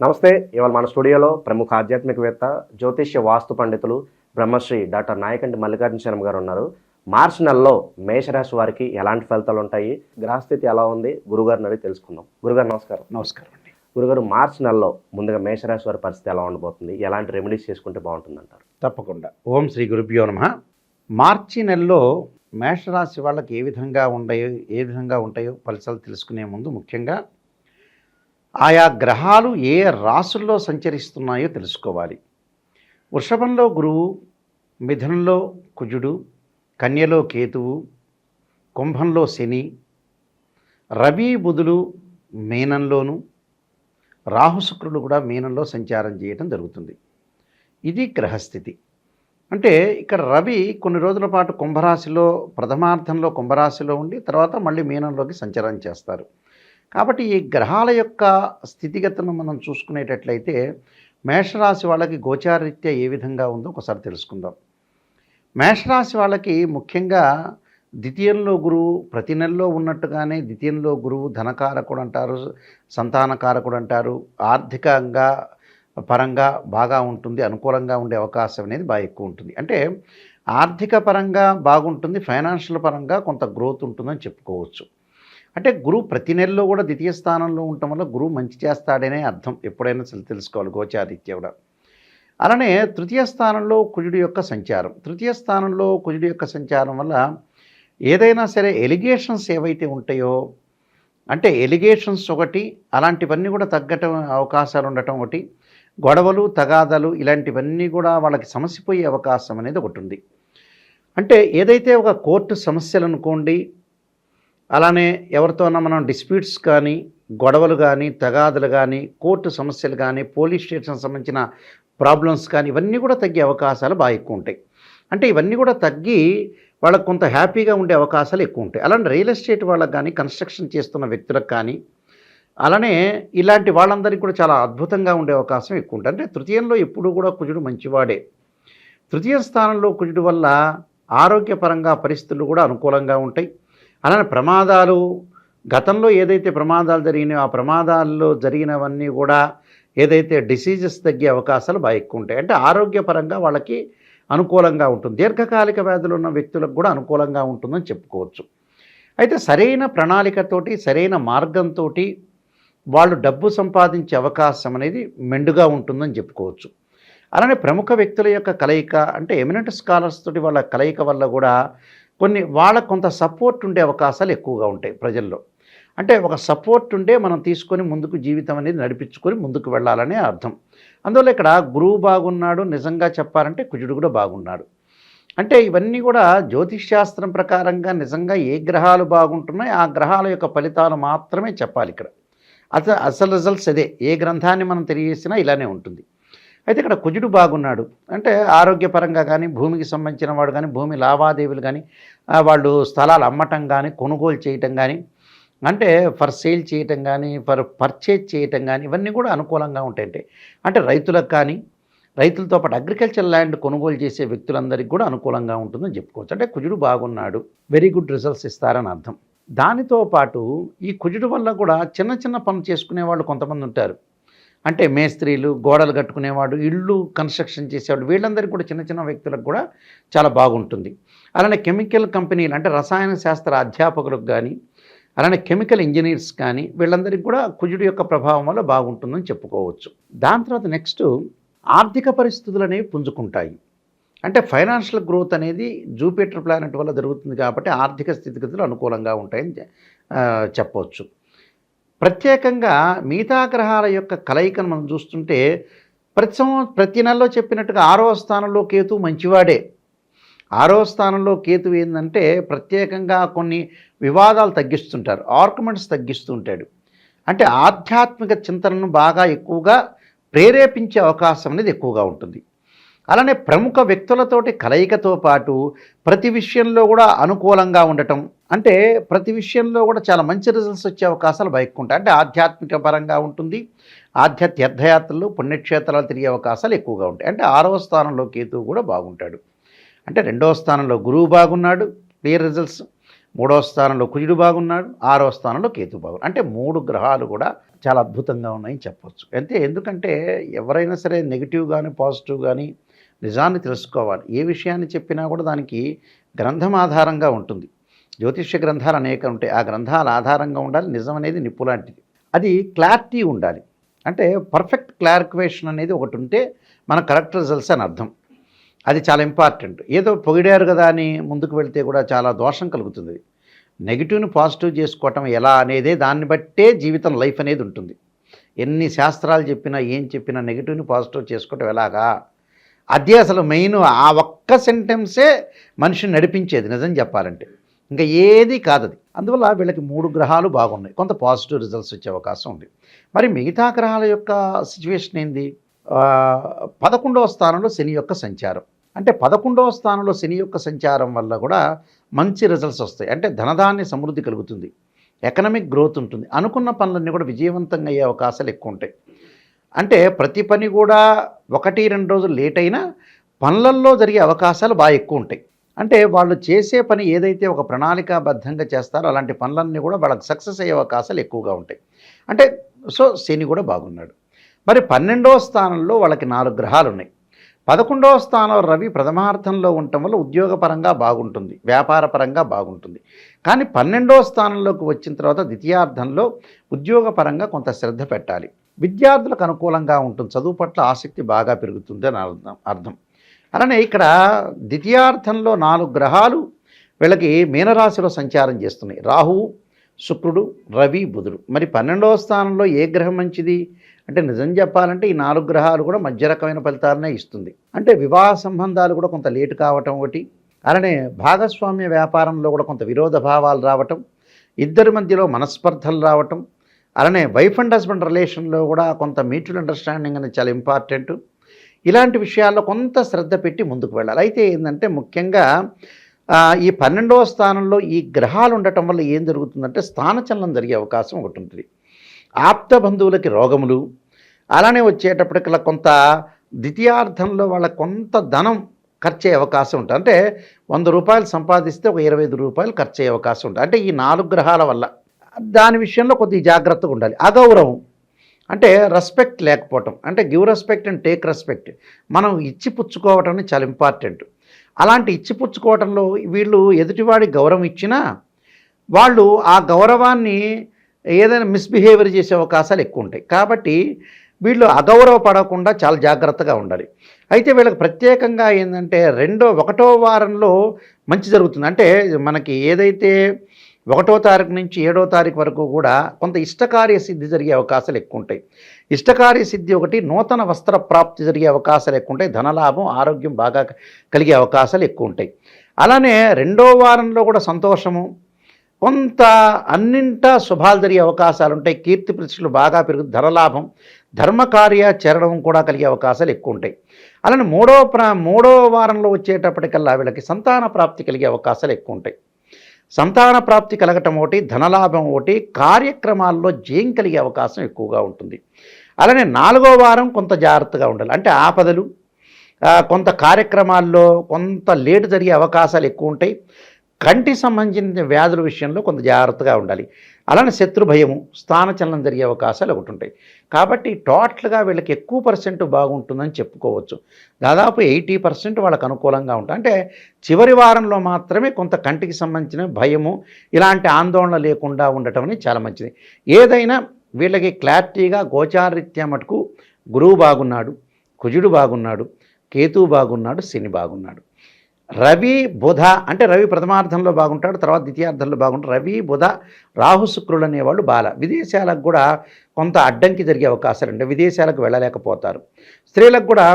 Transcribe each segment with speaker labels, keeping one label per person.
Speaker 1: నమస్తే ఇవాళ మన స్టూడియోలో ప్రముఖ ఆధ్యాత్మికవేత్త జ్యోతిష్య వాస్తు పండితులు బ్రహ్మశ్రీ డాక్టర్ నాయకంటి మల్లికార్జున శర్మ గారు ఉన్నారు. మార్చి నెలలో మేషరాశి వారికి ఎలాంటి ఫలితాలు ఉంటాయి? గ్రహస్థితి ఎలా ఉంది? గురుగారిని అడిగి తెలుసుకుందాం. గురుగారు నమస్కారం.
Speaker 2: నమస్కారం అండి.
Speaker 1: గురుగారు మార్చి నెలలో ముందుగా మేషరాశి వారి పరిస్థితి ఎలా ఉండబోతుంది? ఎలాంటి రెమెడీస్ చేసుకుంటే బాగుంటుంది అంటారు
Speaker 2: తప్పకుండా. ఓం శ్రీ గురుభ్యో నమ. మార్చి నెలలో మేషరాశి వాళ్ళకి ఏ విధంగా ఉంటాయో ఏ విధంగా ఉంటాయో ఫలితాలు తెలుసుకునే ముందు ముఖ్యంగా ఆయా గ్రహాలు ఏ రాసుల్లో సంచరిస్తున్నాయో తెలుసుకోవాలి. వృషభంలో గురువు మిథునంలో కుజుడు కన్యలో కేతువు కుంభంలో శని రవి బుధులు మీనంలోను రాహుశుక్రుడు కూడా మీనంలో సంచారం చేయటం జరుగుతుంది. ఇది గ్రహస్థితి. అంటే ఇక్కడ రవి కొన్ని రోజుల పాటు కుంభరాశిలో ప్రథమార్థంలో కుంభరాశిలో ఉండి తర్వాత మళ్ళీ మీనంలోకి సంచారం చేస్తారు. కాబట్టి ఈ గ్రహాల యొక్క స్థితిగతులను మనం చూసుకునేటట్లయితే మేషరాశి వాళ్ళకి గోచారరీత్యా ఏ విధంగా ఉందో ఒకసారి తెలుసుకుందాం. మేషరాశి వాళ్ళకి ముఖ్యంగా ద్వితీయంలో గురువు ప్రతి నెలలో ఉన్నట్టుగానే ద్వితీయంలో గురువు ధనకారకుడు అంటారు సంతానకారకుడు అంటారు ఆర్థికంగా పరంగా బాగా ఉంటుంది అనుకూలంగా ఉండే అవకాశం అనేది బాగా ఎక్కువ ఉంటుంది. అంటే ఆర్థిక పరంగా బాగుంటుంది ఫైనాన్షియల్ పరంగా కొంత గ్రోత్ ఉంటుందని చెప్పుకోవచ్చు. అంటే గురువు ప్రతి నెలలో కూడా ద్వితీయ స్థానంలో ఉండటం వల్ల గురువు మంచి చేస్తాడనే అర్థం ఎప్పుడైనా తెలుసుకోవాలి గోచారీత్య కూడా. అలానే తృతీయ స్థానంలో కుజుడి యొక్క సంచారం. తృతీయ స్థానంలో కుజుడి యొక్క సంచారం వల్ల ఏదైనా సరే ఎలిగేషన్స్ ఏవైతే ఉంటాయో అంటే ఎలిగేషన్స్ ఒకటి అలాంటివన్నీ కూడా తగ్గటం అవకాశాలు ఉండటం ఒకటి గొడవలు తగాదాలు ఇలాంటివన్నీ కూడా వాళ్ళకి సమసిపోయే అవకాశం అనేది ఒకటి ఉంది. అంటే ఏదైతే ఒక కోర్టు సమస్యలు అనుకోండి అలానే ఎవరితోనో మనం డిస్ప్యూట్స్ కానీ గొడవలు కానీ తగాదులు కానీ కోర్టు సమస్యలు కానీ పోలీస్ స్టేషన్ సంబంధించిన ప్రాబ్లమ్స్ కానీ ఇవన్నీ కూడా తగ్గే అవకాశాలు బాగా ఎక్కువ ఉంటాయి. అంటే ఇవన్నీ కూడా తగ్గి వాళ్ళకు కొంత హ్యాపీగా ఉండే అవకాశాలు ఎక్కువ ఉంటాయి. అలానే రియల్ ఎస్టేట్ వాళ్ళకి కానీ కన్స్ట్రక్షన్ చేస్తున్న వ్యక్తులకు కానీ అలానే ఇలాంటి వాళ్ళందరికీ కూడా చాలా అద్భుతంగా ఉండే అవకాశం ఎక్కువ ఉంటుంది అంటే తృతీయంలో ఎప్పుడు కూడా కుజుడు మంచివాడే. తృతీయ స్థానంలో కుజుడు వల్ల ఆరోగ్యపరంగా పరిస్థితులు కూడా అనుకూలంగా ఉంటాయి. అలానే ప్రమాదాలు గతంలో ఏదైతే ప్రమాదాలు జరిగినాయో ఆ ప్రమాదాల్లో జరిగినవన్నీ కూడా ఏదైతే డిసీజెస్ తగ్గే అవకాశాలు బాగా ఎక్కువ ఉంటాయి అంటే ఆరోగ్యపరంగా వాళ్ళకి అనుకూలంగా ఉంటుంది. దీర్ఘకాలిక వ్యాధులు ఉన్న వ్యక్తులకు కూడా అనుకూలంగా ఉంటుందని చెప్పుకోవచ్చు. అయితే సరైన ప్రణాళికతోటి సరైన మార్గంతో వాళ్ళు డబ్బు సంపాదించే అవకాశం అనేది మెండుగా ఉంటుందని చెప్పుకోవచ్చు. అలానే ప్రముఖ వ్యక్తుల యొక్క కలయిక అంటే ఎమినెంట్ స్కాలర్స్ తోటి వాళ్ళ కలయిక వల్ల కూడా కొన్ని వాళ్ళకు కొంత సపోర్ట్ ఉండే అవకాశాలు ఎక్కువగా ఉంటాయి ప్రజల్లో. అంటే ఒక సపోర్ట్ ఉండే మనం తీసుకొని ముందుకు జీవితం అనేది నడిపించుకొని ముందుకు వెళ్ళాలనే అర్థం. అందువల్ల ఇక్కడ గురువు బాగున్నాడు నిజంగా చెప్పాలంటే కుజుడు కూడా బాగున్నాడు. అంటే ఇవన్నీ కూడా జ్యోతిష్ శాస్త్రం ప్రకారంగా నిజంగా ఏ గ్రహాలు బాగుంటున్నాయి ఆ గ్రహాల యొక్క ఫలితాలు మాత్రమే చెప్పాలి ఇక్కడ. అసలు అసలు రిజల్ట్స్ అదే. ఏ గ్రంథాన్ని మనం తెలియజేసినా ఇలానే ఉంటుంది. అయితే ఇక్కడ కుజుడు బాగున్నాడు. అంటే ఆరోగ్యపరంగా కానీ భూమికి సంబంధించిన వాడు కానీ భూమి లావాదేవీలు కానీ వాళ్ళు స్థలాలు అమ్మటం కానీ కొనుగోలు చేయటం కానీ అంటే ఫర్ సేల్ చేయటం కానీ ఫర్ పర్చేజ్ చేయటం కానీ ఇవన్నీ కూడా అనుకూలంగా ఉంటాయంటే. అంటే రైతులకు కానీ రైతులతో పాటు అగ్రికల్చర్ ల్యాండ్ కొనుగోలు చేసే వ్యక్తులందరికీ కూడా అనుకూలంగా ఉంటుందని చెప్పుకోవచ్చు. అంటే కుజుడు బాగున్నాడు వెరీ గుడ్ రిజల్ట్స్ ఇస్తారని అర్థం. దానితో పాటు ఈ కుజుడు వల్ల కూడా చిన్న చిన్న పనులు చేసుకునే వాళ్ళు కొంతమంది ఉంటారు. అంటే మేస్త్రీలు గోడలు కట్టుకునేవాడు ఇళ్ళు కన్స్ట్రక్షన్ చేసేవాడు వీళ్ళందరికీ కూడా చిన్న చిన్న వ్యక్తులకు కూడా చాలా బాగుంటుంది. అలానే కెమికల్ కంపెనీలు అంటే రసాయన శాస్త్ర అధ్యాపకులకు కానీ అలానే కెమికల్ ఇంజనీర్స్ కానీ వీళ్ళందరికీ కూడా కుజుడు యొక్క ప్రభావం వల్ల బాగుంటుందని చెప్పుకోవచ్చు. దాని తర్వాత నెక్స్ట్ ఆర్థిక పరిస్థితులు అనేవి పుంజుకుంటాయి. అంటే ఫైనాన్షియల్ గ్రోత్ అనేది జూపిటర్ ప్లానెట్ వల్ల జరుగుతుంది కాబట్టి ఆర్థిక స్థితిగతులు అనుకూలంగా ఉంటాయని చెప్పవచ్చు ప్రత్యేకంగా మిగతా గ్రహాల యొక్క కలయికను మనం చూస్తుంటే ప్రతి సంవ ప్రతి నెలలో చెప్పినట్టుగా ఆరో స్థానంలో కేతు మంచివాడే. ఆరో స్థానంలో కేతు ఏంటంటే ప్రత్యేకంగా కొన్ని వివాదాలు తగ్గిస్తుంటారు ఆర్గ్యుమెంట్స్ తగ్గిస్తుంటాడు అంటే ఆధ్యాత్మిక చింతనను బాగా ఎక్కువగా ప్రేరేపించే అవకాశం అనేది ఎక్కువగా ఉంటుంది. అలానే ప్రముఖ వ్యక్తులతోటి కలయికతో పాటు ప్రతి విషయంలో కూడా అనుకూలంగా ఉండటం అంటే ప్రతి విషయంలో కూడా చాలా మంచి రిజల్ట్స్ వచ్చే అవకాశాలు బాగా ఉంటాయి అంటే ఆధ్యాత్మిక పరంగా ఉంటుంది. ఆధ్యాత్మ తీర్థయాత్రలు పుణ్యక్షేత్రాలు తిరిగే అవకాశాలు ఎక్కువగా ఉంటాయి. అంటే ఆరవ స్థానంలో కేతువు కూడా బాగుంటాడు. అంటే రెండవ స్థానంలో గురువు బాగున్నాడు క్లియర్ రిజల్ట్స్ మూడవ స్థానంలో కుజుడు బాగున్నాడు ఆరో స్థానంలో కేతు బాగున్నాడు. అంటే మూడు గ్రహాలు కూడా చాలా అద్భుతంగా ఉన్నాయని చెప్పొచ్చు. అంతే ఎందుకంటే ఎవరైనా సరే నెగిటివ్ కానీ పాజిటివ్ కానీ నిజాన్ని తెలుసుకోవాలి. ఏ విషయాన్ని చెప్పినా కూడా దానికి గ్రంథం ఆధారంగా ఉంటుంది. జ్యోతిష్య గ్రంథాలు అనేక ఉంటాయి. ఆ గ్రంథాల ఆధారంగా ఉండాలి. నిజం అనేది నిప్పు లాంటిది. అది క్లారిటీ ఉండాలి. అంటే పర్ఫెక్ట్ క్లారిఫికేషన్ అనేది ఒకటి ఉంటే మన కరెక్ట్ రిజల్ట్స్ అని అర్థం. అది చాలా ఇంపార్టెంట్. ఏదో పొగిడారు కదా అని ముందుకు వెళ్తే కూడా చాలా దోషం కలుగుతుంది. నెగిటివ్ని పాజిటివ్ చేసుకోవటం ఎలా అనేదే దాన్ని బట్టే జీవితం లైఫ్ అనేది ఉంటుంది. ఎన్ని శాస్త్రాలు చెప్పినా ఏం చెప్పినా నెగిటివ్ని పాజిటివ్ చేసుకోవటం ఎలాగా? అదే అసలు మెయిన్ ఆ ఒక్క సెంటెన్సే మనిషిని నడిపించేది నిజం చెప్పాలంటే. ఇంకా ఏది కాదది. అందువల్ల వీళ్ళకి మూడు గ్రహాలు బాగున్నాయి. కొంత పాజిటివ్ రిజల్ట్స్ వచ్చే అవకాశం ఉంది. మరి మిగతా గ్రహాల యొక్క సిచ్యువేషన్ ఏంది? పదకొండవ స్థానంలో శని యొక్క సంచారం. అంటే పదకొండవ స్థానంలో శని యొక్క సంచారం వల్ల కూడా మంచి రిజల్ట్స్ వస్తాయి. అంటే ధనధాన్య సమృద్ధి కలుగుతుంది. ఎకనమిక్ గ్రోత్ ఉంటుంది. అనుకున్న పనులన్నీ కూడా విజయవంతంగా అయ్యే అవకాశాలు ఎక్కువ ఉంటాయి. అంటే ప్రతి పని కూడా ఒకటి రెండు రోజులు లేట్ అయినా పనులల్లో జరిగే అవకాశాలు బాగా ఎక్కువ ఉంటాయి. అంటే వాళ్ళు చేసే పని ఏదైతే ఒక ప్రణాళికాబద్ధంగా చేస్తారో అలాంటి పనులన్నీ కూడా వాళ్ళకి సక్సెస్ అయ్యే అవకాశాలు ఎక్కువగా ఉంటాయి. అంటే సో శని కూడా బాగున్నాడు. మరి పన్నెండవ స్థానంలో వాళ్ళకి నాలుగు గ్రహాలు ఉన్నాయి పదకొండవ స్థానం రవి ప్రథమార్థంలో ఉండటం వల్ల ఉద్యోగపరంగా బాగుంటుంది వ్యాపారపరంగా బాగుంటుంది. కానీ పన్నెండవ స్థానంలోకి వచ్చిన తర్వాత ద్వితీయార్థంలో ఉద్యోగపరంగా కొంత శ్రద్ధ పెట్టాలి. విద్యార్థులకు అనుకూలంగా ఉంటుంది చదువు పట్ల ఆసక్తి బాగా పెరుగుతుంది అని అర్థం అర్థం. అలానే ఇక్కడ ద్వితీయార్థంలో నాలుగు గ్రహాలు వీళ్ళకి మీనరాశిలో సంచారం చేస్తున్నాయి. రాహువు శుక్రుడు రవి బుధుడు. మరి పన్నెండవ స్థానంలో ఏ గ్రహం మంచిది? అంటే నిజం చెప్పాలంటే ఈ నాలుగు గ్రహాలు కూడా మధ్య రకమైన ఫలితాలనే ఇస్తుంది. అంటే వివాహ సంబంధాలు కూడా కొంత లేటు కావటం ఒకటి. అలానే భాగస్వామ్య వ్యాపారంలో కూడా కొంత విరోధ భావాలు రావటం. ఇద్దరి మధ్యలో మనస్పర్ధలు రావటం. అలానే వైఫ్ అండ్ హస్బెండ్ రిలేషన్లో కూడా కొంత మ్యూచువల్ అండర్స్టాండింగ్ అనేది చాలా ఇంపార్టెంట్. ఇలాంటి విషయాల్లో కొంత శ్రద్ధ పెట్టి ముందుకు వెళ్ళాలి. అయితే ఏంటంటే ముఖ్యంగా ఈ పన్నెండవ స్థానంలో ఈ గ్రహాలు ఉండటం వల్ల ఏం జరుగుతుందంటే స్థానచలనం జరిగే అవకాశం ఒకటి ఉంటుంది. ఆప్త బంధువులకి రోగములు అలానే వచ్చేటప్పటికల్లా కొంత ద్వితీయార్థంలో వాళ్ళ కొంత ధనం ఖర్చు అయ్యే అవకాశం ఉంటుంది. అంటే వంద రూపాయలు సంపాదిస్తే ఒక ఇరవై ఐదు రూపాయలు ఖర్చు అయ్యే అవకాశం ఉంటుంది. అంటే ఈ నాలుగు గ్రహాల వల్ల దాని విషయంలో కొద్దిగా జాగ్రత్తగా ఉండాలి. అగౌరవం. అంటే రెస్పెక్ట్ లేకపోవటం. అంటే give respect and take respect మనం ఇచ్చి పుచ్చుకోవటం అనేది చాలా ఇంపార్టెంట్ అలాంటి ఇచ్చి పుచ్చుకోవటంలో వీళ్ళు ఎదుటివాడి గౌరవం ఇచ్చినా వాళ్ళు ఆ గౌరవాన్ని ఏదైనా మిస్బిహేవియర్ చేసే అవకాశాలు ఎక్కువ ఉంటాయి. కాబట్టి వీళ్ళు అగౌరవపడకుండా చాలా జాగ్రత్తగా ఉండాలి. అయితే వీళ్ళకి ప్రత్యేకంగా ఏంటంటే రెండో ఒకటో వారంలో మంచి జరుగుతుంది. అంటే మనకి ఏదైతే ఒకటో తారీఖు నుంచి ఏడో తారీఖు వరకు కూడా కొంత ఇష్టకార్య సిద్ధి జరిగే అవకాశాలు ఎక్కువ ఉంటాయి ఇష్టకార్య సిద్ధి ఒకటి నూతన వస్త్ర ప్రాప్తి జరిగే అవకాశాలు ఎక్కువ ఉంటాయి ధనలాభం ఆరోగ్యం బాగా కలిగే అవకాశాలు ఎక్కువ ఉంటాయి అలానే రెండో వారంలో కూడా సంతోషము కొంత అన్నింటా శుభాలు జరిగే అవకాశాలు ఉంటాయి. కీర్తి ప్రతిష్టలు బాగా పెరుగు ధనలాభం ధర్మకార్యాచరణం కూడా కలిగే అవకాశాలు ఎక్కువ ఉంటాయి అలానే మూడో ప్రా మూడో వారంలో వచ్చేటప్పటికల్లా వీళ్ళకి సంతాన ప్రాప్తి కలిగే అవకాశాలు ఎక్కువ ఉంటాయి సంతాన ప్రాప్తి కలగటం ఒకటి ధనలాభం ఒకటి కార్యక్రమాల్లో జయం కలిగే అవకాశం ఎక్కువగా ఉంటుంది. అలానే నాలుగో వారం కొంత జాగ్రత్తగా ఉండాలి. అంటే ఆపదలు కొంత కార్యక్రమాల్లో కొంత లేటు జరిగే అవకాశాలు ఎక్కువ ఉంటాయి. కంటి సంబంధించిన వ్యాధుల విషయంలో కొంత జాగ్రత్తగా ఉండాలి. అలానే శత్రు భయము స్థానచలనం జరిగే అవకాశాలు ఒకటి ఉంటాయి. కాబట్టి టోటల్గా వీళ్ళకి ఎక్కువ పర్సెంట్ బాగుంటుందని చెప్పుకోవచ్చు. దాదాపు ఎయిటీ పర్సెంట్ వాళ్ళకి అనుకూలంగా ఉంటుంది అంటే చివరి వారంలో మాత్రమే కొంత కంటికి సంబంధించిన భయము ఇలాంటి ఆందోళన లేకుండా ఉండటం అనేది చాలా మంచిది. ఏదైనా వీళ్ళకి క్లారిటీగా గోచారీత్యా మటుకు గురువు బాగున్నాడు కుజుడు బాగున్నాడు కేతువు బాగున్నాడు శని బాగున్నాడు. రవి బుధ అంటే రవి ప్రథమార్థంలో బాగుంటాడు తర్వాత ద్వితీయార్థంలో బాగుంటాడు. రవి బుధ రాహు శుక్రులు అనేవాళ్ళు బాల. విదేశాలకు కూడా కొంత అడ్డంకి జరిగే అవకాశాలు అంటే విదేశాలకు వెళ్ళలేకపోతారు. స్త్రీలకు కూడా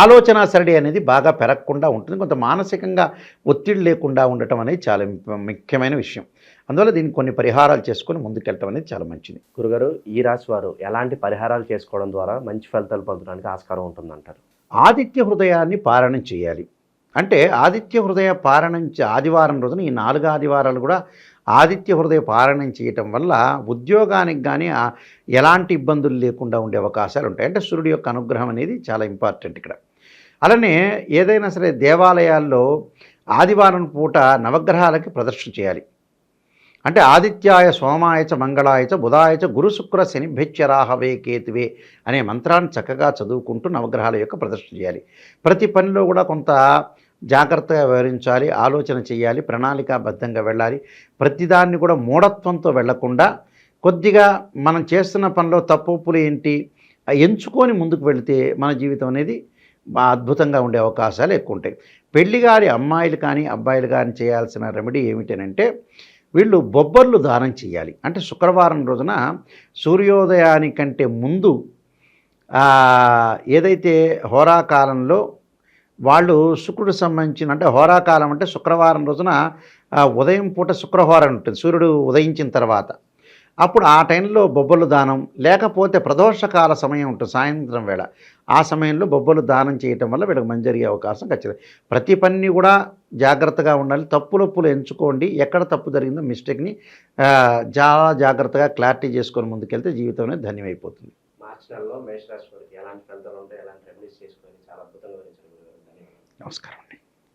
Speaker 2: ఆలోచన సరడి అనేది బాగా పెరగకుండా ఉంటుంది. కొంత మానసికంగా ఒత్తిడి లేకుండా ఉండటం అనేది చాలా ముఖ్యమైన విషయం. అందువల్ల దీనికి కొన్ని పరిహారాలు చేసుకొని ముందుకెళ్ళటం అనేది చాలా మంచిది.
Speaker 1: గురుగారు ఈ రాశి వారు ఎలాంటి పరిహారాలు చేసుకోవడం ద్వారా మంచి ఫలితాలు పొందడానికి ఆస్కారం ఉంటుందంటారు?
Speaker 2: ఆదిత్య హృదయాన్ని పారాయణం చేయాలి. అంటే ఆదిత్య హృదయ పారణం ఆదివారం రోజున ఈ నాలుగు ఆదివారాలు కూడా ఆదిత్య హృదయ పారాయణం చేయటం వల్ల ఉద్యోగానికి కానీ ఎలాంటి ఇబ్బందులు లేకుండా ఉండే అవకాశాలు ఉంటాయి. అంటే సూర్యుడి యొక్క అనుగ్రహం అనేది చాలా ఇంపార్టెంట్ ఇక్కడ. అలానే ఏదైనా సరే దేవాలయాల్లో ఆదివారం పూట నవగ్రహాలకి ప్రదర్శన చేయాలి. అంటే ఆదిత్యాయ సోమాయచ మంగళాయచ బుధాయచ గురుశుక్ర గురు శుక్ర శనిభ్యచ్చరాహవే కేతువే అనే మంత్రాన్ని చక్కగా చదువుకుంటూ నవగ్రహాల యొక్క ప్రదర్శన చేయాలి. ప్రతి పనిలో కూడా కొంత జాగ్రత్తగా వివరించాలి ఆలోచన చేయాలి ప్రణాళికాబద్ధంగా వెళ్ళాలి. ప్రతిదాన్ని కూడా మూఢత్వంతో వెళ్ళకుండా కొద్దిగా మనం చేస్తున్న పనిలో తప్పులు ఏంటి ఎంచుకొని ముందుకు వెళితే మన జీవితం అనేది అద్భుతంగా ఉండే అవకాశాలు ఎక్కువ ఉంటాయి. పెళ్ళిగారి అమ్మాయిలు కానీ అబ్బాయిలు కానీ చేయాల్సిన రెమెడీ ఏమిటనంటే వీళ్ళు బొబ్బర్లు దానం చేయాలి. అంటే శుక్రవారం రోజున సూర్యోదయానికంటే ముందు ఏదైతే హోరాకాలంలో వాళ్ళు శుక్రుడు సంబంధించిన అంటే హోరాకాలం అంటే శుక్రవారం రోజున ఉదయం పూట శుక్రహోరం ఉంటుంది. సూర్యుడు ఉదయించిన తర్వాత. అప్పుడు ఆ టైంలో బొబ్బలు దానం లేకపోతే ప్రదోషకాల సమయం ఉంటుంది సాయంత్రం వేళ. ఆ సమయంలో బొబ్బలు దానం చేయటం వల్ల వీళ్ళకి మంచి జరిగే అవకాశం ఖచ్చితంగా. ప్రతి పని కూడా జాగ్రత్తగా ఉండాలి. తప్పులొప్పులు ఎంచుకోండి. ఎక్కడ తప్పు జరిగిందో మిస్టేక్ని చాలా జాగ్రత్తగా క్లారిటీ చేసుకొని ముందుకెళ్తే జీవితం అనేది ధన్యమైపోతుంది. నమస్కారం.